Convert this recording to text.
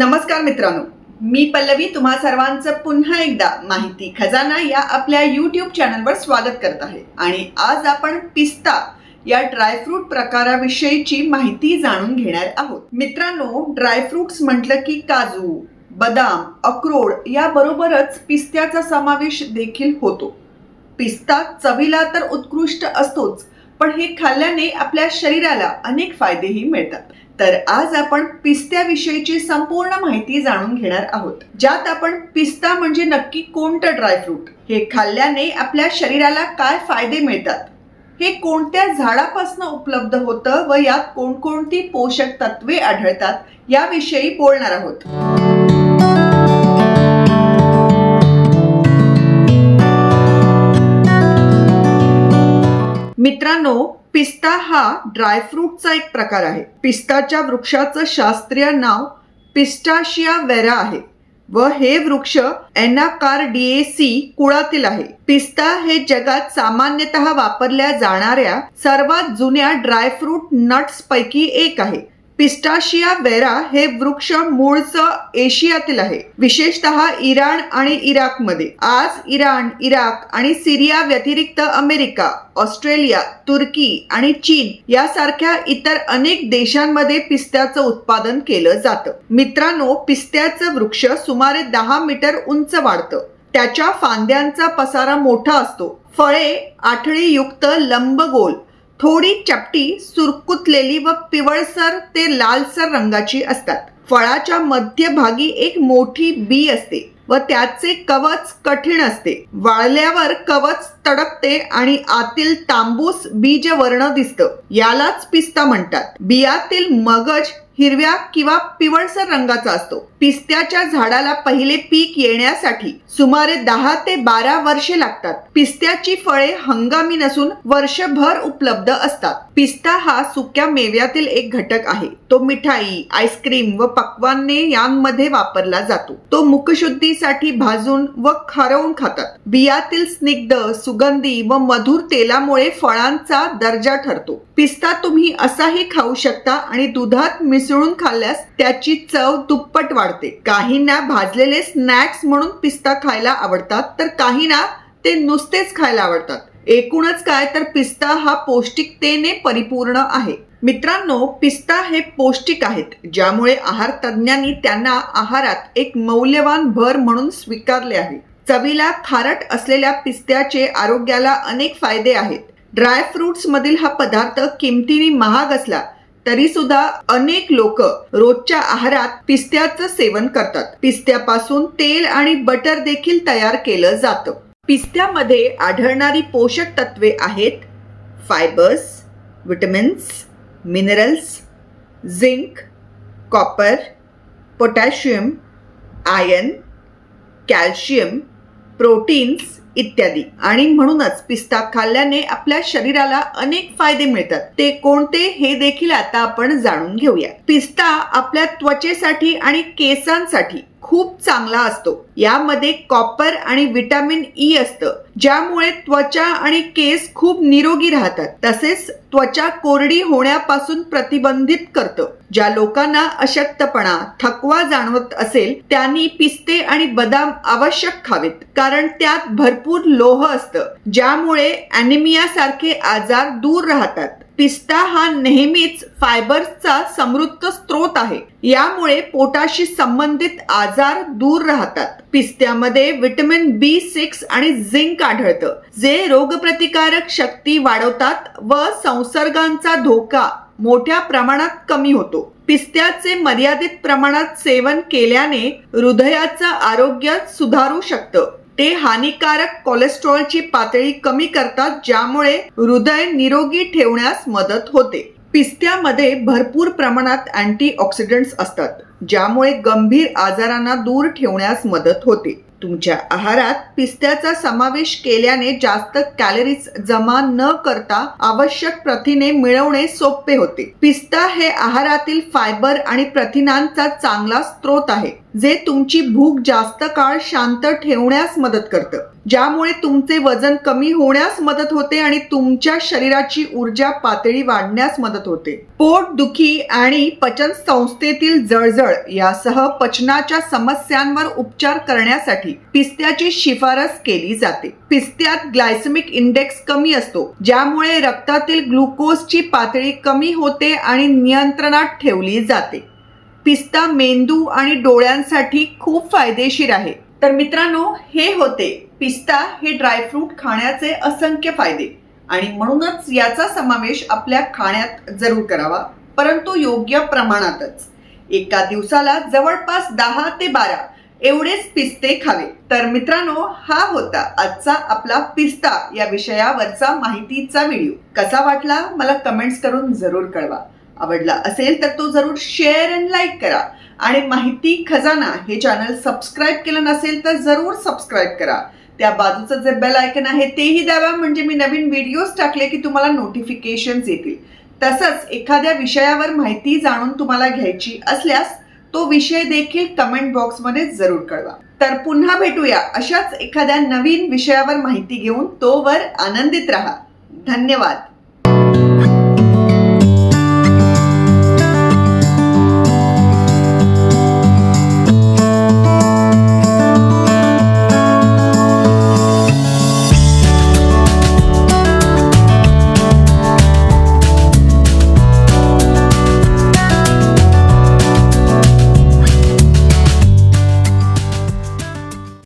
नमस्कार मित्रांनो. मी पल्लवी तुम्हा सर्वांचं पुन्हा एकदा माहिती खजाना या आपल्या यूट्यूब चॅनलवर स्वागत करत आहे. आणि आज आपण पिस्ता या ड्रायफ्रूट प्रकाराविषयीची माहिती जाणून घेणार आहोत. मित्रांनो ड्रायफ्रुट्स म्हटलं की काजू बदाम अक्रोड याबरोबरच पिस्त्याचा समावेश देखील होतो. पिस्ता चवीला तर उत्कृष्ट असतोच पण हे खाल्ल्याने आपल्या शरीराला अनेक फायदेही मिळतात. तर आज आपण पिस्त्याविषयीची संपूर्ण माहिती जाणून घेणार आहोत. ज्यात आपण पिस्ता म्हणजे नक्की कोणतं ड्रायफ्रूट हे खाल्ल्याने आपल्या शरीराला काय फायदे मिळतात? हे कोणत्या झाडापासून उपलब्ध होतं व यात कोणकोणती पोषक तत्वे आढळतात? याविषयी बोलणार आहोत. मित्रांनो पिस्ता हा ड्रायफ्रूटचा एक प्रकार आहे. पिस्ताच्या वृक्षाचं शास्त्रीय नाव पिस्टाशिया वेरा आहे व हे वृक्ष एनाकार्डिएसी कुळातील आहे. पिस्ता हे जगात सामान्यतः वापरल्या जाणाऱ्या सर्वात जुन्या ड्रायफ्रूट नट्स पैकी एक आहे. पिस्टाशिया वेरा हे वृक्ष मूळचं एशियातील आहे. विशेषतः इराण आणि इराकमध्ये. आज इराण इराक आणि सिरिया व्यतिरिक्त अमेरिका ऑस्ट्रेलिया तुर्की आणि चीन यासारख्या इतर अनेक देशांमध्ये पिस्त्याचं उत्पादन केलं जातं. मित्रांनो पिस्त्याचं वृक्ष सुमारे दहा मीटर उंच वाढतं. त्याच्या फांद्यांचा पसारा मोठा असतो. फळे आठळीयुक्त लंबगोल थोडी चपटी सुरकुतलेली व पिवळसर ते लालसर रंगाची असतात. फळाच्या मध्यभागी एक मोठी बी असते. व त्याचे कवच कठीण असते. वाळल्यावर कवच तडकते आणि आतील तांबूस बीज वर्ण दिसतं. यालाच पिस्ता म्हणतात. बियातील मगज हिरव्या किंवा पिवळसर रंगाचा असतो. पिस्त्याच्या झाडाला पहिले पीक येण्यासाठी सुमारे दहा ते बारा वर्षे लागतात. पिस्त्याची फळे हंगामी नसून वर्षभर उपलब्ध असतात. पिस्ता हा सुक्या मेव्यातील एक घटक आहे. तो मिठाई आईस्क्रीम व पक्वान्ने यांमध्ये वापरला जातो. तो मुखशुद्धी मुखशुद्धीसाठी भाजून व खारवून खातात. बियातील स्निग्ध सुगंधी व मधुर तेलामुळे फळांचा दर्जा ठरतो. पिस्ता तुम्ही असाही खाऊ शकता आणि दुधात मिसळून खाल्ल्यास त्याची चव दुप्पट वाढते. काहींना भाजलेले स्नॅक्स म्हणून पिस्ता खायला आवडतात तर काहींना ते नुसतेच खायला आवडतात. एकूणच काय तर पिस्ता हा पौष्टिकतेने परिपूर्ण आहे. मित्रांनो पिस्ता हे पौष्टिक आहेत ज्यामुळे आहार तज्ज्ञांनी त्यांना आहारात एक मौल्यवान भर म्हणून स्वीकारले आहे. चवीला खारट असलेल्या पिस्त्याचे आरोग्याला अनेक फायदे आहेत. ड्रायफ्रुट्स मधील हा पदार्थ किमतीने महाग असला तरी सुद्धा अनेक लोक रोजच्या आहारात पिस्त्याचं सेवन करतात. पिस्त्यापासून तेल आणि बटर देखील तयार केलं जातं. पिस्त्यामध्ये आढळणारी पोषक तत्वे आहेत fibres vitamins minerals zinc copper potassium iron calcium proteins इत्यादी. आणि म्हणूनच पिस्ता खाल्ल्याने आपल्या शरीराला अनेक फायदे मिळतात. ते कोणते हे देखील आता आपण जाणून घेऊया पिस्ता आपल्या त्वचेसाठी आणि केसांसाठी खूप चांगला असतो. यामध्ये कॉपर आणि विटॅमिन ई असतं ज्यामुळे त्वचा आणि केस खूप निरोगी राहतात. तसेच त्वचा कोरडी होण्यापासून प्रतिबंधित करतं. ज्या लोकांना अशक्तपणा थकवा जाणवत असेल त्यांनी पिस्ते आणि बदाम आवश्यक खावेत. कारण त्यात भरपूर भरपूर लोह असतं. ज्यामुळे अॅनिमिया सारखे आजार दूर राहतात. पिस्ता हा नेहमीच फायबर्सचा समृद्ध स्रोत आहे. यामुळे पोटाशी संबंधित आजार दूर राहतात. पिस्त्यामध्ये विटॅमिन बी सिक्स आणि झिंक आढळतं जे रोगप्रतिकारक शक्ती वाढवतात व संसर्गांचा धोका मोठ्या प्रमाणात कमी होतो. पिस्त्याचे मर्यादित प्रमाणात सेवन केल्याने हृदयाचं आरोग्य सुधारू शकतं. ते हानिकारक कोलेस्ट्रॉलची पातळी कमी करतात ज्यामुळे हृदय निरोगी ठेवण्यास मदत होते. पिस्त्यामध्ये भरपूर प्रमाणात अँटीऑक्सिडंट्स असतात ज्यामुळे गंभीर आजारांना दूर ठेवण्यास मदत होते. तुमच्या आहारात पिस्त्याचा समावेश केल्याने जास्त कॅलरीज जमा न करता आवश्यक प्रथिने मिळवणे सोपे होते. पिस्ता हे आहारातील फायबर आणि प्रथिनांचा चांगला स्रोत आहे. जे तुमची भूक जास्त काळ शांत ठेवण्यास मदत करतं. ज्यामुळे तुमचे वजन कमी होण्यास मदत होते आणि तुमच्या शरीराची ऊर्जा पातळी वाढण्यास मदत होते. पोट दुखी आणि पचन संस्थेतील जळजळ यासह पचनाच्या समस्यांवर उपचार करण्यासाठी पिस्त्याची शिफारस केली जाते. पिस्त्यात ग्लायसेमिक इंडेक्स कमी असतो ज्यामुळे रक्तातील ग्लुकोजची पातळी कमी होते आणि नियंत्रणात ठेवली जाते. पिस्ता मेंदू आणि डोळ्यांसाठी खूप फायदेशीर आहे. तर मित्रांनो हे होते पिस्ता हे ड्रायफ्रूट खाण्याचे असंख्य फायदे. आणि म्हणूनच याचा समावेश आपल्या खाण्यात जरूर करावा परंतु योग्य प्रमाणातच. एका दिवसाला जवळपास दहा ते बारा एवढेच पिस्ते खावे. तर मित्रांनो हा होता आजचा आपला पिस्ता या विषयावरचा माहितीचा व्हिडिओ. कसा वाटला? मला कमेंट्स करून जरूर कळवा. आवडला असेल तर तो जरूर शेअर अँड लाईक करा. आणि माहिती खजाना हे चॅनल सबस्क्राईब केलं नसेल तर जरूर सबस्क्राईब करा. त्या बाजूचं जे बेल आयकन आहे तेही द्यावा. म्हणजे मी नवीन व्हिडिओज टाकले की तुम्हाला नोटिफिकेशन्स येतील. तसंच एखाद्या विषयावर माहिती जाणून तुम्हाला घ्यायची असल्यास तो विषय देखील कमेंट बॉक्समध्ये जरूर कळवा. तर पुन्हा भेटूया अशाच एखाद्या नवीन विषयावर माहिती घेऊन तोवर आनंदित राहा. धन्यवाद.